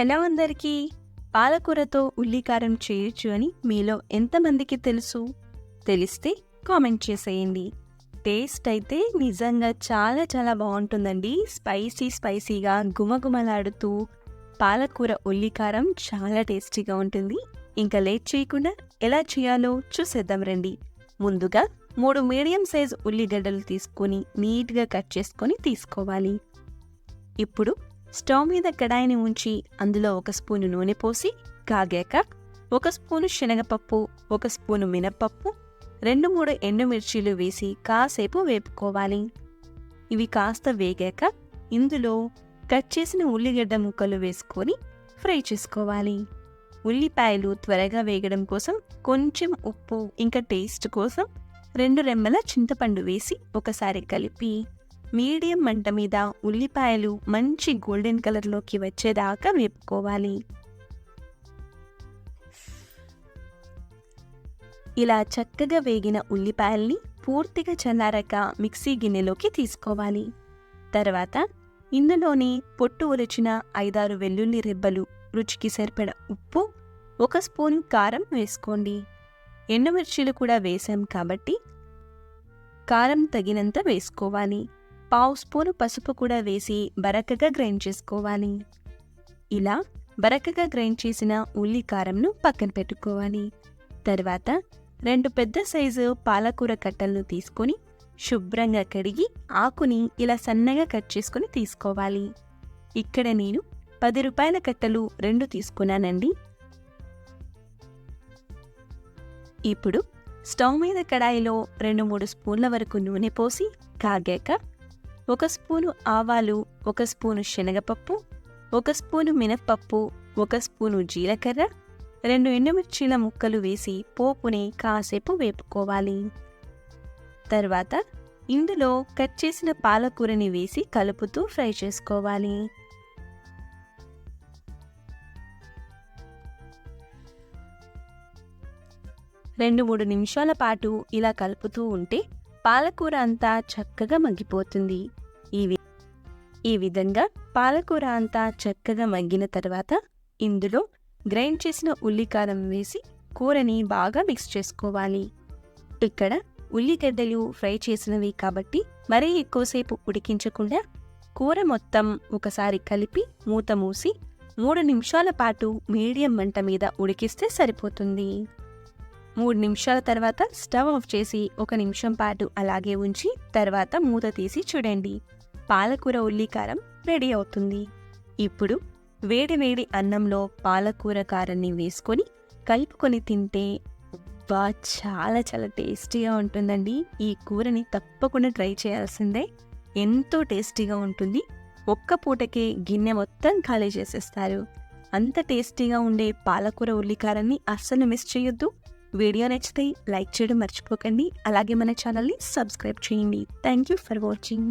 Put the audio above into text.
Hello అందరికీ పాలకూరతో ఉల్లికారం చేయొచ్చు అని మీలో ఎంతమందికి తెలుసు? తెలిస్తే కామెంట్ చేసేయండి. టేస్ట్ అయితే నిజంగా చాలా చాలా బాగుంటుందండి. స్పైసీ స్పైసీగా గుమగుమలాడుతూ పాలకూర ఉల్లికారం చాలా టేస్టీగా ఉంటుంది. ఇంకా లేట్ చేయకుండా ఎలా చేయాలో చూసేద్దాం రండి. ముందుగా మూడు మీడియం సైజ్ ఉల్లిగడ్డలు తీసుకొని నీట్గా కట్ చేసుకొని తీసుకోవాలి. ఇప్పుడు స్టవ్ మీద కడాయిని ఉంచి అందులో ఒక స్పూను నూనె పోసి కాగాక ఒక స్పూను శనగపప్పు ఒక స్పూను మినప్పప్పు రెండు మూడు ఎండుమిర్చీలు వేసి కాసేపు వేపుకోవాలి. ఇవి కాస్త వేగాక ఇందులో కట్ చేసిన ఉల్లిగడ్డ ముక్కలు వేసుకొని ఫ్రై చేసుకోవాలి. ఉల్లిపాయలు త్వరగా వేగడం కోసం కొంచెం ఉప్పు ఇంకా టేస్ట్ కోసం రెండు రెమ్మల చింతపండు వేసి ఒకసారి కలిపి మీడియం మంట మీద ఉల్లిపాయలు మంచి గోల్డెన్ కలర్లోకి వచ్చేదాకా వేపుకోవాలి. ఇలా చక్కగా వేగిన ఉల్లిపాయల్ని పూర్తిగా చల్లారాక మిక్సీ గిన్నెలోకి తీసుకోవాలి. తర్వాత ఇందులోని పొట్టు ఒలిచిన ఐదారు వెల్లుల్లి రెబ్బలు రుచికి సరిపడ ఉప్పు ఒక స్పూన్ కారం వేసుకోండి. ఎండుమిర్చీలు కూడా వేసాం కాబట్టి కారం తగినంత వేసుకోవాలి. పావు స్పూను పసుపు కూడా వేసి బరకగా గ్రైండ్ చేసుకోవాలి. ఇలా బరకగా గ్రైండ్ చేసిన ఉల్లి కారంను పక్కన పెట్టుకోవాలి. తర్వాత రెండు పెద్ద సైజు పాలకూర కట్టలను తీసుకొని శుభ్రంగా కడిగి ఆకుని ఇలా సన్నగా కట్ చేసుకొని తీసుకోవాలి. ఇక్కడ నేను పది రూపాయల కట్టలు రెండు తీసుకున్నానండి. ఇప్పుడు స్టవ్ మీద కడాయిలో రెండు మూడు స్పూన్ల వరకు నూనె పోసి కాగాక ఒక స్పూను ఆవాలు ఒక స్పూను శనగపప్పు ఒక స్పూను మినప్పప్పు ఒక స్పూను జీలకర్ర రెండు ఎండుమిర్చీల ముక్కలు వేసి పోపుని కాసేపు వేపుకోవాలి. తర్వాత ఇందులో కట్ చేసిన పాలకూరని వేసి కలుపుతూ ఫ్రై చేసుకోవాలి. రెండు మూడు నిమిషాల పాటు ఇలా కలుపుతూ ఉంటే పాలకూర అంతా చక్కగా మగ్గిపోతుంది. ఈ ఈ విధంగా పాలకూర అంతా చక్కగా మగ్గిన తర్వాత ఇందులో గ్రైండ్ చేసిన ఉల్లికారం వేసి కూరని బాగా మిక్స్ చేసుకోవాలి. ఇక్కడ ఉల్లిగడ్డలు ఫ్రై చేసినవి కాబట్టి మరీ ఎక్కువసేపు ఉడికించకుండా కూర మొత్తం ఒకసారి కలిపి మూత మూసి మూడు నిమిషాల పాటు మీడియం మంట మీద ఉడికిస్తే సరిపోతుంది. మూడు నిమిషాల తర్వాత స్టవ్ ఆఫ్ చేసి ఒక నిమిషం పాటు అలాగే ఉంచి తర్వాత మూత తీసి చూడండి. పాలకూర ఉల్లికారం రెడీ అవుతుంది. ఇప్పుడు వేడి వేడి అన్నంలో పాలకూర కారాన్ని వేసుకొని కలుపుకొని తింటే బా చాలా చాలా టేస్టీగా ఉంటుందండి. ఈ కూరని తప్పకుండా ట్రై చేయాల్సిందే. ఎంతో టేస్టీగా ఉంటుంది. ఒక్క పూటకే గిన్నె మొత్తం ఖాళీ చేసేస్తారు. అంత టేస్టీగా ఉండే పాలకూర ఉల్లికారాన్ని అస్సలు మిస్ చేయొద్దు. వీడియో నచ్చితే లైక్ చేయడం మర్చిపోకండి. అలాగే మన ఛానల్ని సబ్స్క్రైబ్ చేయండి. Thank you for watching